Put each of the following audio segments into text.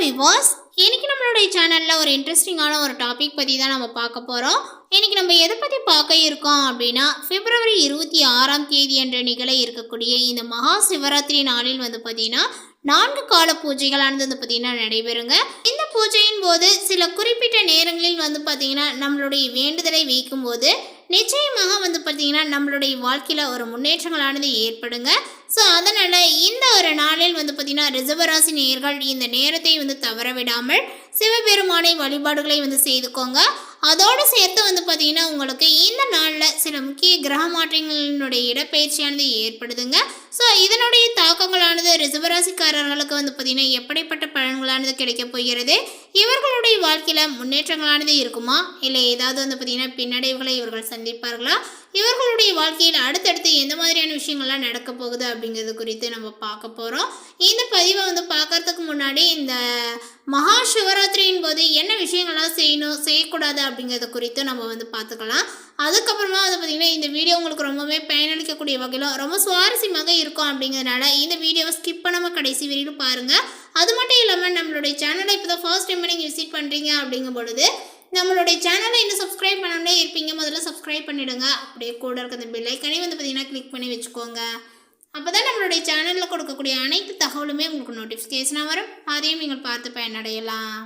விவாஸ் இன்னைக்கு நம்மளுடைய சேனலில் ஒரு இன்ட்ரெஸ்டிங்கான ஒரு டாபிக் பற்றி தான் நம்ம பார்க்க போகிறோம் இன்றைக்கி நம்ம எதை பற்றி பார்க்க இருக்கோம் அப்படின்னா பிப்ரவரி இருபத்தி ஆறாம் தேதி என்ற நிகழ இருக்கக்கூடிய இந்த மகா சிவராத்திரி நாளில் வந்து பார்த்தீங்கன்னா நான்கு கால பூஜைகளானது வந்து பார்த்தீங்கன்னா நடைபெறுங்க. இந்த பூஜையின் போது சில குறிப்பிட்ட நேரங்களில் வந்து பார்த்திங்கன்னா நம்மளுடைய வேண்டுதலை வைக்கும்போது நிச்சயமாக வந்து பார்த்தீங்கன்னா நம்மளுடைய வாழ்க்கையில் ஒரு முன்னேற்றங்களானது ஏற்படுங்க. ஸோ அதனால் இந்த ஒரு நாளில் வந்து பார்த்தீங்கன்னா ரிசர்வராசி நேர்கள் இந்த நேரத்தை வந்து தவற விடாமல் சிவபெருமானை வழிபாடுகளை வந்து செய்துக்கோங்க. அதோடு சேர்த்து வந்து பார்த்தீங்கன்னா உங்களுக்கு இந்த நாளில் சில முக்கிய கிரக மாற்றங்களினுடைய இடப்பெயர்ச்சியானது ஏற்படுதுங்க. ஸோ இதனுடைய தாக்கங்களானது ரிசர்வராசிக்காரர்களுக்கு வந்து பார்த்தீங்கன்னா எப்படிப்பட்ட பலன்களானது கிடைக்க போகிறது? இவர்களுடைய வாழ்க்கையில் முன்னேற்றங்களானது இருக்குமா? இல்லை ஏதாவது வந்து பார்த்தீங்கன்னா பின்னடைவுகளை இவர்கள் சந்திப்பார்களா? இவர்களுடைய வாழ்க்கையில் அடுத்தடுத்து எந்த மாதிரியான விஷயங்கள்லாம் நடக்க போகுது அப்படிங்கிறது குறித்து நம்ம பார்க்க போகிறோம் இந்த பதிவை வந்து பார்க்கறதுக்கு முன்னாடி இந்த மகா சிவராத்திரியின் போது என்ன விஷயங்கள்லாம் செய்யணும் செய்யக்கூடாது அப்படிங்கிறத குறித்து நம்ம வந்து பார்த்துக்கலாம். அதுக்கப்புறமா வந்து பார்த்திங்கன்னா இந்த வீடியோ உங்களுக்கு ரொம்பவே பயனளிக்கக்கூடிய வகையில் ரொம்ப சுவாரஸ்யமாக இருக்கும் அப்படிங்கிறதுனால இந்த வீடியோவை ஸ்கிப் பண்ணாமல் கடைசி வரையிலும் பாருங்கள் அது மட்டும் இல்லாமல் நம்மளுடைய சேனலை இப்போ தான் ஃபர்ஸ்ட் டைம் நீங்கள் விசிட் பண்ணுறீங்க அப்படிங்கும் பொழுது நம்மளுடைய சேனலை இன்னும் சப்ஸ்கிரைப் பண்ணாமலே இருப்பீங்க. முதல்ல சப்ஸ்கிரைப் பண்ணிவிடுங்க அப்படியே கூட இருக்க அந்த பில்லைக்கனே வந்து பார்த்தீங்கன்னா கிளிக் பண்ணி வச்சுக்கோங்க. அப்போ தான் நம்மளுடைய சேனலில் கொடுக்கக்கூடிய அனைத்து தகவலுமே உங்களுக்கு நோட்டிஃபிகேஷனாக வரும். அதையும் நீங்கள் பார்த்து பயனடையலாம்.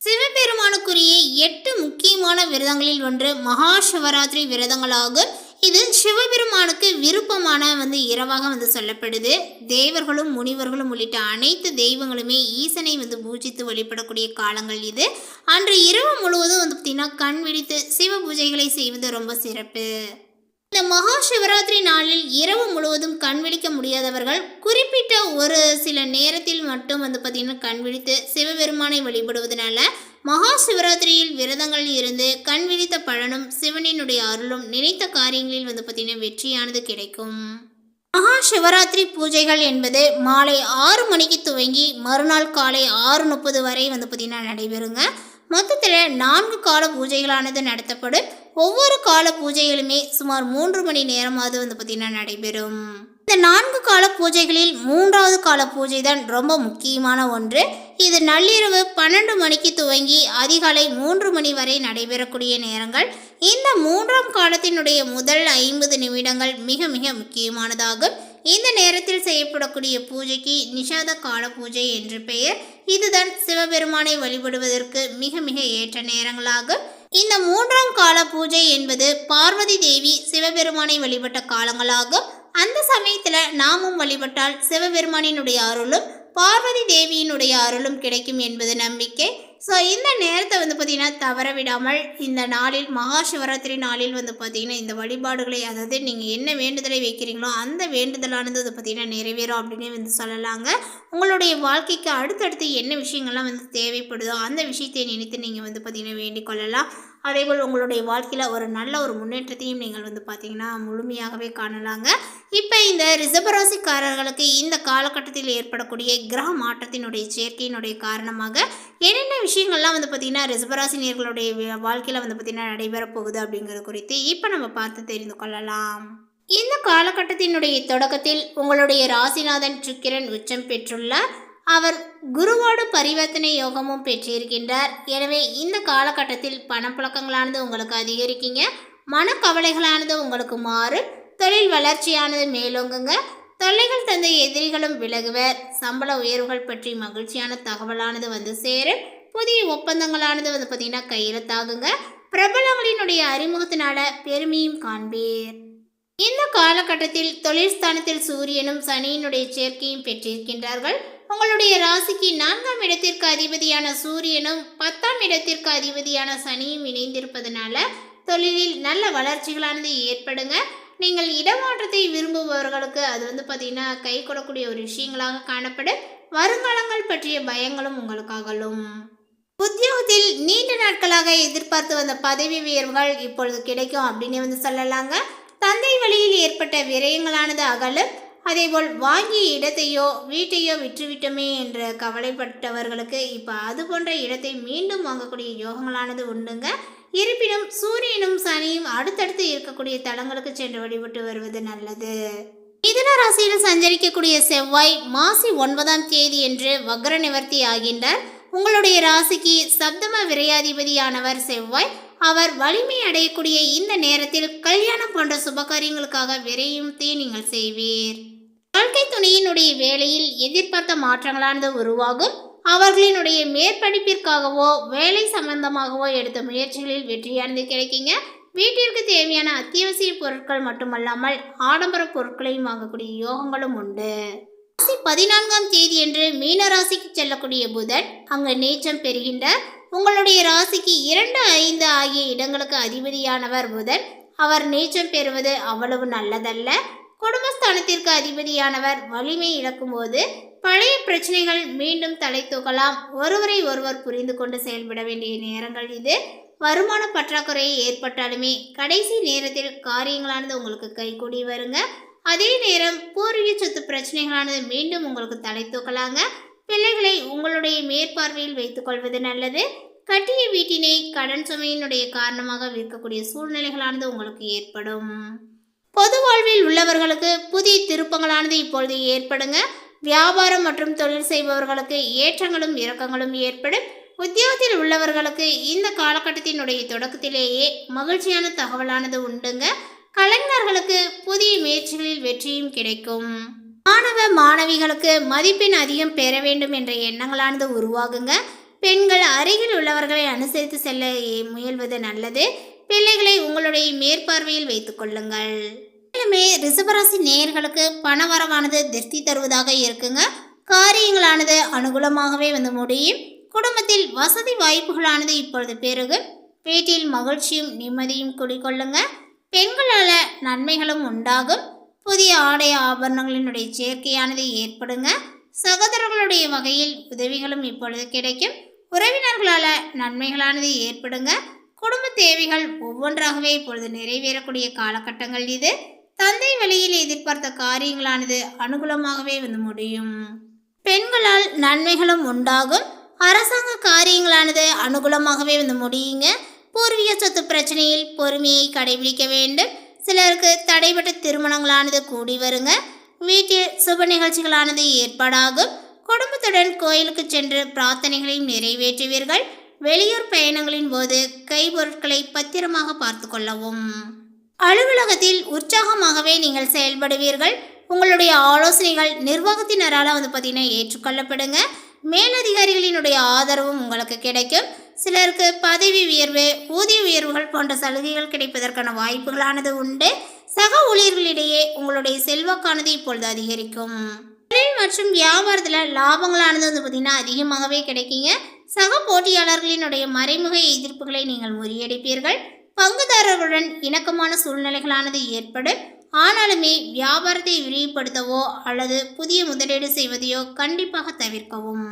சிவபெருமானுக்குரிய எட்டு முக்கியமான விரதங்களில் ஒன்று மகா சிவராத்திரி விரதங்களாகும். இது சிவபெருமானுக்கு விருப்பமான வந்து இரவாக வந்து சொல்லப்படுது. தேவர்களும் முனிவர்களும் உள்ளிட்ட அனைத்து தெய்வங்களுமே ஈசனை வந்து பூஜித்து வழிபடக்கூடிய காலங்கள் இது. அன்று இரவு முழுவதும் வந்து பார்த்திங்கன்னா கண் விழித்து சிவ பூஜைகளை செய்வது ரொம்ப சிறப்பு. இந்த மகா சிவராத்திரி நாளில் இரவு முழுவதும் முடியாதவர்கள் குறிப்பிட்ட ஒரு சில நேரத்தில் மட்டும் வந்து பார்த்திங்கன்னா கண் விழித்து சிவபெருமானை வழிபடுவதனால மகா சிவராத்திரியில் விரதங்கள் இருந்து கண் விழித்த பலனும் சிவனினுடைய அருளும் நினைத்த காரியங்களில் வந்து பார்த்திங்கன்னா வெற்றியானது கிடைக்கும். மகா சிவராத்திரி பூஜைகள் என்பது மாலை ஆறு மணிக்கு துவங்கி மறுநாள் காலை ஆறு முப்பது வரை வந்து பார்த்திங்கன்னா நடைபெறுங்க. மொத்தத்தில் நான்கு கால பூஜைகளானது நடத்தப்படும். ஒவ்வொரு கால பூஜைகளுமே சுமார் மூன்று மணி நேரமாவது வந்து பார்த்திங்கன்னா நடைபெறும். இந்த நான்கு கால பூஜைகளில் மூன்றாவது கால பூஜை தான் ரொம்ப முக்கியமான ஒன்று. இது நள்ளிரவு பன்னெண்டு மணிக்கு துவங்கி அதிகாலை மூன்று மணி வரை நடைபெறக்கூடிய நேரங்கள். இந்த மூன்றாம் காலத்தினுடைய முதல் ஐம்பது நிமிடங்கள் மிக மிக முக்கியமானதாகும். இந்த நேரத்தில் செய்யப்படக்கூடிய பூஜைக்கு நிஷாத கால பூஜை என்று பெயர். இதுதான் சிவபெருமானை வழிபடுவதற்கு மிக மிக ஏற்ற நேரங்களாகும். இந்த மூன்றாம் கால பூஜை என்பது பார்வதி தேவி சிவபெருமானை வழிபட்ட காலங்களாகும். அந்த சமயத்தில் நாமும் வழிபட்டால் சிவபெருமானினுடைய அருளும் பார்வதி தேவியினுடைய அருளும் கிடைக்கும் என்பது நம்பிக்கை. ஸோ இந்த நேரத்தை வந்து பார்த்திங்கன்னா தவற விடாமல் இந்த நாளில் மகா சிவராத்திரி நாளில் வந்து பார்த்திங்கன்னா இந்த வழிபாடுகளை அதாவது நீங்கள் என்ன வேண்டுதலை வைக்கிறீங்களோ அந்த வேண்டுதலானது வந்து பார்த்திங்கன்னா நிறைவேறும் அப்படின்னு வந்து சொல்லலாங்க. உங்களுடைய வாழ்க்கைக்கு அடுத்தடுத்து என்ன விஷயங்கள்லாம் வந்து தேவைப்படுதோ அந்த விஷயத்தை நினைத்து நீங்கள் வந்து பார்த்திங்கன்னா வேண்டிக் கொள்ளலாம். அதேபோல் உங்களுடைய வாழ்க்கையில் ஒரு நல்ல ஒரு முன்னேற்றத்தையும் நீங்கள் வந்து பார்த்தீங்கன்னா முழுமையாகவே காணலாங்க. இப்போ இந்த ரிசபராசிக்காரர்களுக்கு இந்த காலகட்டத்தில் ஏற்படக்கூடிய கிரக மாற்றத்தினுடைய சேர்க்கையினுடைய காரணமாக என்னென்ன விஷயங்கள்லாம் வந்து பார்த்திங்கன்னா ரிசபராசினியர்களுடைய வாழ்க்கையில் வந்து பார்த்திங்கன்னா நடைபெறப் போகுது அப்படிங்கிறது குறித்து இப்போ நம்ம பார்த்து தெரிந்து கொள்ளலாம். இந்த காலகட்டத்தினுடைய தொடக்கத்தில் உங்களுடைய ராசிநாதன் சுக்கிரன் உச்சம் பெற்றுள்ள அவர் குருவோடு பரிவர்த்தனை யோகமும் பெற்றிருக்கின்றார். எனவே இந்த காலகட்டத்தில் பணப்புழக்கங்களானது உங்களுக்கு அதிகரிக்குங்க. மனக்கவலைகளானது உங்களுக்கு மாறும். தொழில் வளர்ச்சியானது மேலோங்குங்க. தொல்லைகள் தந்த எதிரிகளும் விலகுவர். சம்பள உயர்வுகள் பற்றி மகிழ்ச்சியான தகவலானது வந்து சேரும். புதிய ஒப்பந்தங்களானது வந்து பார்த்திங்கன்னா கையெழுத்தாகுங்க பிரபலங்களினுடைய அறிமுகத்தினால பெருமையும் காண்பீர். இந்த காலகட்டத்தில் தொழில் ஸ்தானத்தில் சூரியனும் சனியினுடைய சேர்க்கையும் பெற்றிருக்கின்றார்கள். உங்களுடைய ராசிக்கு நான்காம் இடத்திற்கு அதிபதியான சூரியனும் பத்தாம் இடத்திற்கு அதிபதியான சனியும் இணைந்திருப்பதனால தொழிலில் நல்ல வளர்ச்சிகளானது ஏற்படுங்க. நீங்கள் இடமாற்றத்தை விரும்புபவர்களுக்கு அது வந்து பார்த்திங்கன்னா கை கொடக்கூடிய ஒரு விஷயங்களாக காணப்படும். வருங்காலங்கள் பற்றிய பயங்களும் உங்களுக்கு அகலும் உத்தியோகத்தில் நீண்ட நாட்களாக எதிர்பார்த்து வந்த பதவி உயர்வுகள் இப்பொழுது கிடைக்கும் அப்படின்னு வந்து சொல்லலாங்க. தந்தை வழியில் ஏற்பட்ட விரயங்களானது அகலும். அதேபோல் வாங்கிய இடத்தையோ வீட்டையோ விற்றுவிட்டோமே என்று கவலைப்பட்டவர்களுக்கு இப்போ அது போன்ற இடத்தை மீண்டும் வாங்கக்கூடிய யோகங்களானது உண்டுங்க. இருப்பினும் சூரியனும் சனியும் அடுத்தடுத்து இருக்கக்கூடிய தலங்களுக்கு சென்று வழிபட்டு வருவது நல்லது. மிதுன ராசியில் சஞ்சரிக்கக்கூடிய செவ்வாய் மாசி ஒன்பதாம் தேதி என்று வக்ர நிவர்த்தி ஆகின்றார். உங்களுடைய ராசிக்கு சப்தம விரையாதிபதியானவர் செவ்வாய். அவர் வலிமை அடையக்கூடிய இந்த நேரத்தில் கல்யாணம் போன்ற சுபகாரியங்களுக்காக விரையும்தே நீங்கள் செய்வீர். வாழ்க்கை துணையினுடைய வேலையில் எதிர்பார்த்த மாற்றங்களானது உருவாகும். அவர்களினுடைய மேற்படிப்பிற்காகவோ வேலை சம்பந்தமாகவோ எடுத்த முயற்சிகளில் வெற்றியானது கிடைக்குங்க. வீட்டிற்கு தேவையான அத்தியாவசிய பொருட்கள் மட்டுமல்லாமல் ஆடம்பர பொருட்களையும் வாங்கக்கூடிய யோகங்களும் உண்டு. ராசி பதினான்காம் தேதியன்று மீன ராசிக்கு செல்லக்கூடிய புதன் அங்கு நீச்சம் பெறுகின்ற உங்களுடைய ராசிக்கு இரண்டு ஐந்து ஆகிய இடங்களுக்கு அதிபதியானவர் புதன். அவர் நீச்சம் பெறுவது அவ்வளவு நல்லதல்ல. குடும்பஸ்தானத்திற்கு அதிபதியானவர் வலிமை இழக்கும்போது பழைய பிரச்சனைகள் மீண்டும் தலை தூக்கலாம். ஒருவரை ஒருவர் புரிந்து கொண்டு செயல்பட வேண்டிய நேரங்கள் இது. வருமான பற்றாக்குறை ஏற்பட்டாலுமே கடைசி நேரத்தில் காரியங்களானது உங்களுக்கு கைகூடி வருங்க. அதே நேரம் பூர்வீக சொத்து பிரச்சனைகளானது மீண்டும் உங்களுக்கு தலை தூக்கலாங்க. பிள்ளைகளை உங்களுடைய மேற்பார்வையில் வைத்துக்கொள்வது நல்லது. கட்டிய வீட்டினை கடன் சுமையினுடைய காரணமாக விற்கக்கூடிய சூழ்நிலைகளானது உங்களுக்கு ஏற்படும். பொது வாழ்வில் உள்ளவர்களுக்கு புதிய திருப்பங்களானது இப்பொழுது ஏற்படுங்க. வியாபாரம் மற்றும் தொழில் செய்பவர்களுக்கு ஏற்றங்களும் இறக்கங்களும் ஏற்படும். உத்தியோகத்தில் உள்ளவர்களுக்கு இந்த காலகட்டத்தினுடைய தொடக்கத்திலேயே மகிழ்ச்சியான தகவலானது உண்டுங்க. கலைஞர்களுக்கு புதிய முயற்சிகளில் வெற்றியும் கிடைக்கும். மாணவ மாணவிகளுக்கு மதிப்பெண் அதிகம் பெற வேண்டும் என்ற எண்ணங்களானது உருவாகுங்க. பெண்கள் அருகில் உள்ளவர்களை அனுசரித்து செல்ல முயல்வது நல்லது. பிள்ளைகளை உங்களுடைய மேற்பார்வையில் வைத்துக் கொள்ளுங்கள். மேலுமே ரிசபராசி நேயர்களுக்கு பணவரவானது திருப்தி தருவதாக இருக்குங்க. காரியங்களானது அனுகூலமாகவே வந்து முடியும். குடும்பத்தில் வசதி வாய்ப்புகளானது இப்பொழுது பெருகு. வீட்டில் மகிழ்ச்சியும் நிம்மதியும் குடிக்கொள்ளுங்க பெண்களால் நன்மைகளும் உண்டாகும். புதிய ஆடை ஆபரணங்களினுடைய சேர்க்கையானது ஏற்படுங்க. சகோதரர்களுடைய வகையில் உதவிகளும் இப்பொழுது கிடைக்கும். உறவினர்களால் நன்மைகளானது ஏற்படுங்க. குடும்ப தேவைகள் ஒவ்வொன்றாகவே இப்பொழுது நிறைவேறக்கூடிய காலகட்டங்கள் இது. தந்தை வழியில் எதிர்பார்த்த காரியங்களானது அனுகூலமாகவே வந்து முடியும். பெண்களால் நன்மைகளும் உண்டாகும். அரசாங்க காரியங்களானது அனுகூலமாகவே வந்து முடியுங்க. பூர்வீக சொத்து பிரச்சனையில் பொறுமையை கடைபிடிக்க வேண்டும். சிலருக்கு தடைபட்ட திருமணங்களானது கூடி வருங்க. வீட்டில் சுப நிகழ்ச்சிகளானது ஏற்பாடாகும். குடும்பத்துடன் கோயிலுக்கு சென்று பிரார்த்தனைகளையும் நிறைவேற்றுவீர்கள். வெளியூர் பயணங்களின் போது கைப்பொருட்களை பத்திரமாக பார்த்து கொள்ளவும். அலுவலகத்தில் உற்சாகமாகவே நீங்கள் செயல்படுவீர்கள். உங்களுடைய ஆலோசனைகள் நிர்வாகத்தினரால் வந்து பார்த்தீங்கன்னா ஏற்றுக்கொள்ளப்படுங்க. மேலதிகாரிகளினுடைய ஆதரவும் உங்களுக்கு கிடைக்கும். சிலருக்கு பதவி உயர்வு ஊதிய உயர்வுகள் போன்ற சலுகைகள் கிடைப்பதற்கான வாய்ப்புகளானது உண்டு. சக ஊழியர்களிடையே உங்களுடைய செல்வாக்கானது இப்பொழுது அதிகரிக்கும். தொழில் மற்றும் வியாபாரத்தில் லாபங்களானது வந்து பார்த்திங்கன்னா அதிகமாகவே கிடைக்குங்க. சக போட்டியாளர்களினுடைய மறைமுக எதிர்ப்புகளை நீங்கள் முறியடிப்பீர்கள். பங்குதாரர்களுடன் இணக்கமான சூழ்நிலைகளானது ஏற்படும். ஆனாலுமே வியாபாரத்தை விரிவுபடுத்தவோ அல்லது புதிய முதலீடு செய்வதையோ கண்டிப்பாக தவிர்க்கவும்.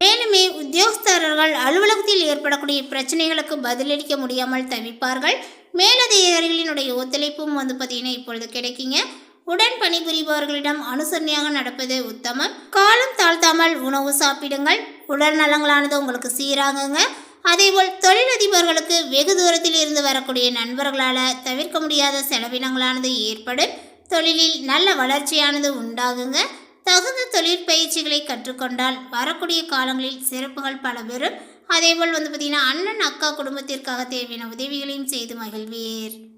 மேலுமே உத்தியோகஸ்தர்கள் அலுவலகத்தில் ஏற்படக்கூடிய பிரச்சனைகளுக்கு பதிலளிக்க முடியாமல் தவிப்பார்கள். மேலதிகாரிகளினுடைய ஒத்துழைப்பும் வந்து பார்த்தீங்கன்னா இப்பொழுது கிடைக்குங்க. உடன் பணிபுரிபவர்களிடம் அனுசரணையாக நடப்பது உத்தமம். காலம் தாழ்த்தாமல் உணவு சாப்பிடுங்கள். உடல் நலங்களானது உங்களுக்கு சீராகுங்க. அதேபோல் தொழிலதிபர்களுக்கு வெகு தூரத்தில் இருந்து வரக்கூடிய நண்பர்களால் தவிர்க்க முடியாத செலவினங்களானது ஏற்படும். தொழிலில் நல்ல வளர்ச்சியானது உண்டாகுங்க. தகுந்த தொழிற்பயிற்சிகளை கற்றுக்கொண்டால் வரக்கூடிய காலங்களில் சிறப்புகள் பல பெறும் அதேபோல் வந்து பார்த்திங்கன்னா அண்ணன் அக்கா குடும்பத்திற்காக தேவையான உதவிகளையும் செய்து மகிழ்வீர்.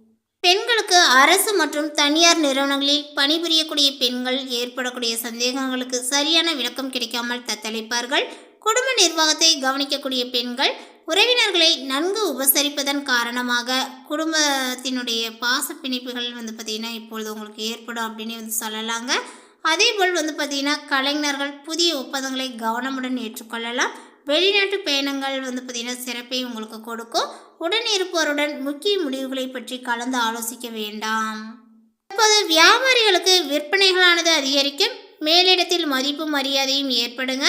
பெண்களுக்கு அரசு மற்றும் தனியார் நிறுவனங்களில் பணிபுரியக்கூடிய பெண்கள் ஏற்படக்கூடிய சந்தேகங்களுக்கு சரியான விளக்கம் கிடைக்காமல் தத்தளிப்பார்கள். குடும்ப நிர்வாகத்தை கவனிக்கக்கூடிய பெண்கள் உறவினர்களை நன்கு உபசரிப்பதன் காரணமாக குடும்பத்தினுடைய பாச பிணைப்புகள் வந்து பார்த்திங்கன்னா இப்பொழுது உங்களுக்கு ஏற்படும் அப்படின்னு வந்து சொல்லலாங்க. அதே போல் வந்து பார்த்திங்கன்னா கலைஞர்கள் புதிய ஒப்பந்தங்களை கவனமுடன் ஏற்றுக்கொள்ளலாம். வெளிநாட்டு பயணங்கள் வந்து பார்த்திங்கன்னா சிறப்பை உங்களுக்கு கொடுக்கும். உடன் இருப்பவருடன் முக்கிய முடிவுகளை பற்றி கலந்து ஆலோசிக்க வேண்டாம். இப்போது வியாபாரிகளுக்கு விற்பனைகளானது அதிகரிக்கும். மேலிடத்தில் மதிப்பு மரியாதையும் ஏற்படுங்க.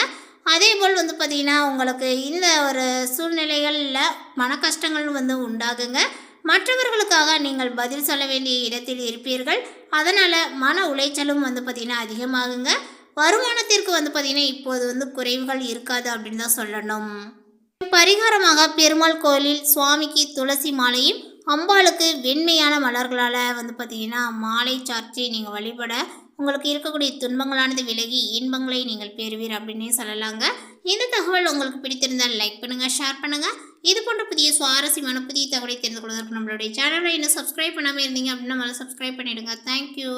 அதே போல் வந்து பார்த்திங்கன்னா உங்களுக்கு இந்த ஒரு சூழ்நிலைகளில் மன கஷ்டங்கள் வந்து உண்டாகுங்க. மற்றவர்களுக்காக நீங்கள் பதில் சொல்ல வேண்டிய இடத்தில் இருப்பீர்கள். அதனால் மன உளைச்சலும் வந்து பார்த்திங்கன்னா அதிகமாகுங்க. வருமானத்திற்கு வந்து பார்த்திங்கன்னா இப்போது வந்து குறைவுகள் இருக்காது அப்படின்னு தான் சொல்லணும். பரிகாரமாக பெருமாள் கோயிலில் சுவாமிக்கு துளசி மாலையும் அம்பாளுக்கு வெண்மையான மலர்களால் வந்து பார்த்திங்கன்னா மாலை சார்ச்சி நீங்கள் வழிபட உங்களுக்கு இருக்கக்கூடிய துன்பங்களானது விலகி இன்பங்களை நீங்கள் பெறுவீர் அப்படின்னே சொல்லலாங்க. இந்த தகவல் உங்களுக்கு பிடித்திருந்தால் லைக் பண்ணுங்கள் ஷேர் பண்ணுங்கள் இது போன்ற புதிய சுவாரஸ்யமான புதிய தகவலை தெரிந்து கொள்வதற்கு நம்மளுடைய சேனலை இன்னும் சப்ஸ்கிரைப் பண்ணாமல் இருந்தீங்க அப்படின்னா நம்மளை சப்ஸ்கிரைப் பண்ணிவிடுங்க தேங்க்யூ